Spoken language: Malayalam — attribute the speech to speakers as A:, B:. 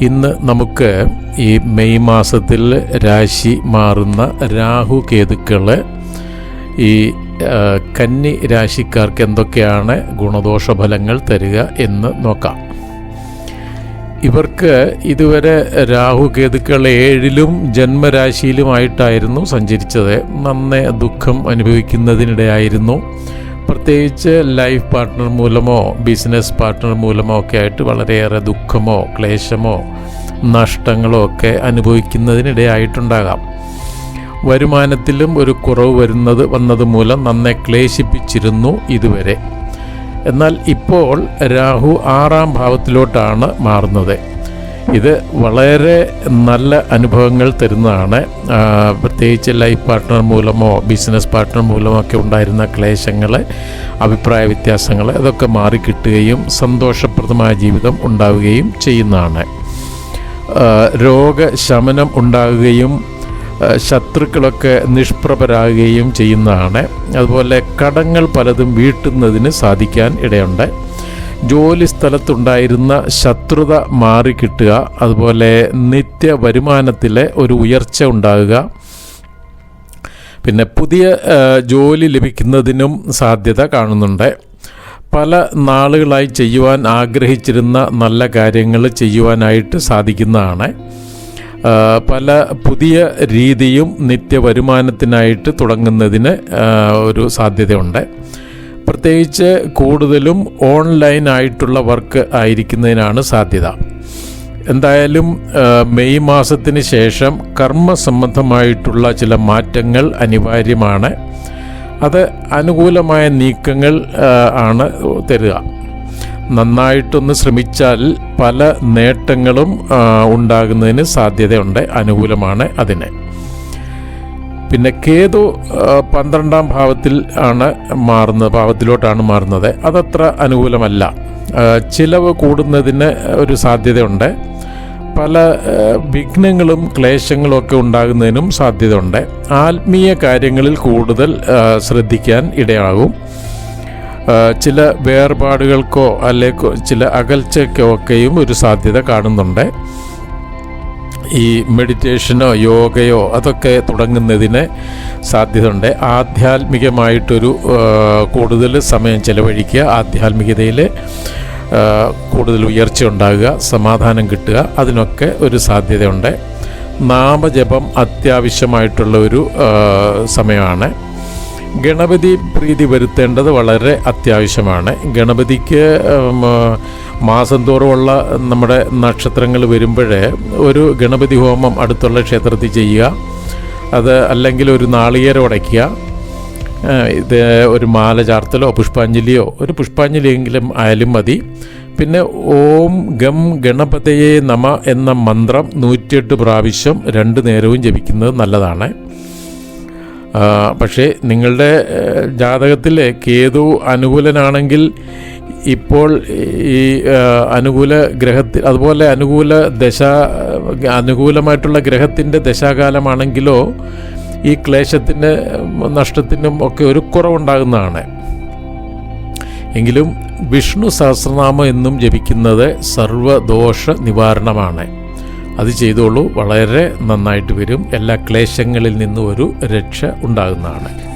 A: ഇന്ന് നമുക്ക് ഈ മെയ് മാസത്തിൽ രാശി മാറുന്ന രാഹു കേതുക്കൾ ഈ കന്നി രാശിക്കാർക്ക് എന്തൊക്കെയാണ് ഗുണദോഷ ഫലങ്ങൾ തരിക എന്ന് നോക്കാം. ഇവർക്ക് ഇതുവരെ രാഹു കേതുക്കൾ ഏഴിലും ജന്മരാശിയിലുമായിട്ടായിരുന്നു സഞ്ചരിച്ചത്. നന്നേ ദുഃഖം അനുഭവിക്കുന്നതിനിടെയായിരുന്നു. പ്രത്യേകിച്ച് ലൈഫ് പാർട്ട്ണർ മൂലമോ ബിസിനസ് പാർട്ട്ണർ മൂലമോ ഒക്കെ ആയിട്ട് വളരെയേറെ ദുഃഖമോ ക്ലേശമോ നഷ്ടങ്ങളോ ഒക്കെ അനുഭവിക്കുന്നതിനിടയായിട്ടുണ്ടാകാം. വരുമാനത്തിലും ഒരു കുറവ് വരുന്നത് വന്നത് മൂലം നന്നെ ക്ലേശിപ്പിച്ചിരുന്നു ഇതുവരെ. എന്നാൽ ഇപ്പോൾ രാഹു ആറാം ഭാവത്തിലോട്ടാണ് മാറുന്നത്. ഇത് വളരെ നല്ല അനുഭവങ്ങൾ തരുന്നതാണ്. പ്രത്യേകിച്ച് ലൈഫ് പാർട്ട്ണർ മൂലമോ ബിസിനസ് പാർട്ട്ണർ മൂലമോ ഒക്കെ ഉണ്ടായിരുന്ന ക്ലേശങ്ങൾ അഭിപ്രായ വ്യത്യാസങ്ങൾ അതൊക്കെ മാറിക്കിട്ടുകയും സന്തോഷപ്രദമായ ജീവിതം ഉണ്ടാവുകയും ചെയ്യുന്നതാണ്. രോഗശമനം ഉണ്ടാകുകയും ശത്രുക്കളൊക്കെ നിഷ്പ്രഭരാകുകയും ചെയ്യുന്നതാണ്. അതുപോലെ കടങ്ങൾ പലതും വീട്ടുന്നതിന് സാധിക്കാൻ ഇടയുണ്ട്. ജോലി സ്ഥലത്തുണ്ടായിരുന്ന ശത്രുത മാറിക്കിട്ടുക അതുപോലെ നിത്യ വരുമാനത്തിലെ ഒരു ഉയർച്ച ഉണ്ടാകുക. പിന്നെ പുതിയ ജോലി ലഭിക്കുന്നതിനും സാധ്യത കാണുന്നുണ്ട്. പല നാളുകളായി ചെയ്യുവാൻ ആഗ്രഹിച്ചിരുന്ന നല്ല കാര്യങ്ങൾ ചെയ്യുവാനായിട്ട് സാധിക്കുന്നതാണ്. പല പുതിയ രീതിയും നിത്യ വരുമാനത്തിനായിട്ട് തുടങ്ങുന്നതിന് ഒരു സാധ്യതയുണ്ട്. പ്രത്യേകിച്ച് കൂടുതലും ഓൺലൈൻ ആയിട്ടുള്ള വർക്ക് ആയിരിക്കുന്നതിനാണ് സാധ്യത. എന്തായാലും മെയ് മാസത്തിന് ശേഷം കർമ്മ സംബന്ധമായിട്ടുള്ള ചില മാറ്റങ്ങൾ അനിവാര്യമാണ്. അത് അനുകൂലമായ നീക്കങ്ങൾ ആണ് തരിക. നന്നായിട്ടൊന്ന് ശ്രമിച്ചാൽ പല നേട്ടങ്ങളും ഉണ്ടാകുന്നതിന് സാധ്യതയുണ്ട് അനുകൂലമാണ് അതിന്. പിന്നെ കേതു പന്ത്രണ്ടാം ഭാവത്തിൽ ആണ് മാറുന്നത് ഭാവത്തിലോട്ടാണ് മാറുന്നത്. അതത്ര അനുകൂലമല്ല. ചിലവ് കൂടുന്നതിന് ഒരു സാധ്യതയുണ്ട്. പല വിഘ്നങ്ങളും ക്ലേശങ്ങളും ഒക്കെ ഉണ്ടാകുന്നതിനും സാധ്യതയുണ്ട്. ആത്മീയ കാര്യങ്ങളിൽ കൂടുതൽ ശ്രദ്ധിക്കാൻ ഇടയാകും. ചില വേർപാടുകൾക്കോ അല്ലെ ചില അകൽച്ചയ്ക്കോ ഒക്കെയും ഒരു സാധ്യത കാണുന്നുണ്ട്. ഈ മെഡിറ്റേഷനോ യോഗയോ അതൊക്കെ തുടങ്ങുന്നതിന് സാധ്യതയുണ്ട്. ആധ്യാത്മികമായിട്ടൊരു കൂടുതൽ സമയം ചെലവഴിക്കുക ആധ്യാത്മികതയിൽ കൂടുതൽ ഉയർച്ച ഉണ്ടാകുക സമാധാനം കിട്ടുക അതിനൊക്കെ ഒരു സാധ്യതയുണ്ട്. നാമജപം അത്യാവശ്യമായിട്ടുള്ള ഒരു സമയമാണ്. ഗണപതി പ്രീതി വരുത്തേണ്ടത് വളരെ അത്യാവശ്യമാണ്. ഗണപതിക്ക് മാസം തോറുമുള്ള നമ്മുടെ നക്ഷത്രങ്ങൾ വരുമ്പോഴേ ഒരു ഗണപതി ഹോമം അടുത്തുള്ള ക്ഷേത്രത്തിൽ ചെയ്യുക. അത് അല്ലെങ്കിൽ ഒരു നാളികേരം ഉടയ്ക്കുക. ആ, ഇത് ഒരു മാല ചാർത്തലോ പുഷ്പാഞ്ജലിയോ ഒരു പുഷ്പാഞ്ജലിയെങ്കിലും ആയാലും മതി. പിന്നെ ഓം ഗം ഗണപതയെ നമ എന്ന മന്ത്രം നൂറ്റിയെട്ട് പ്രാവശ്യം രണ്ട് നേരവും ജപിക്കുന്നത് നല്ലതാണ്. പക്ഷേ നിങ്ങളുടെ ജാതകത്തിൽ കേതു അനുകൂലനാണെങ്കിൽ ഇപ്പോൾ ഈ അനുകൂല ഗ്രഹത്തിൽ അതുപോലെ അനുകൂല ദശ അനുകൂലമായിട്ടുള്ള ഗ്രഹത്തിന്റെ ദശാകാലമാണെങ്കിലോ ഈ ക്ലേശത്തിന് നഷ്ടത്തിനും ഒക്കെ ഒരു കുറവുണ്ടാകുന്നതാണ്. എങ്കിലും വിഷ്ണു സഹസ്രനാമം എന്നും ജപിക്കുന്നത് സർവദോഷ നിവാരണമാണ്. അത് ചെയ്തോളൂ വളരെ നന്നായിട്ട് വരും. എല്ലാ ക്ലേശങ്ങളിൽ നിന്നും ഒരു രക്ഷ ഉണ്ടാകുന്നതാണ്.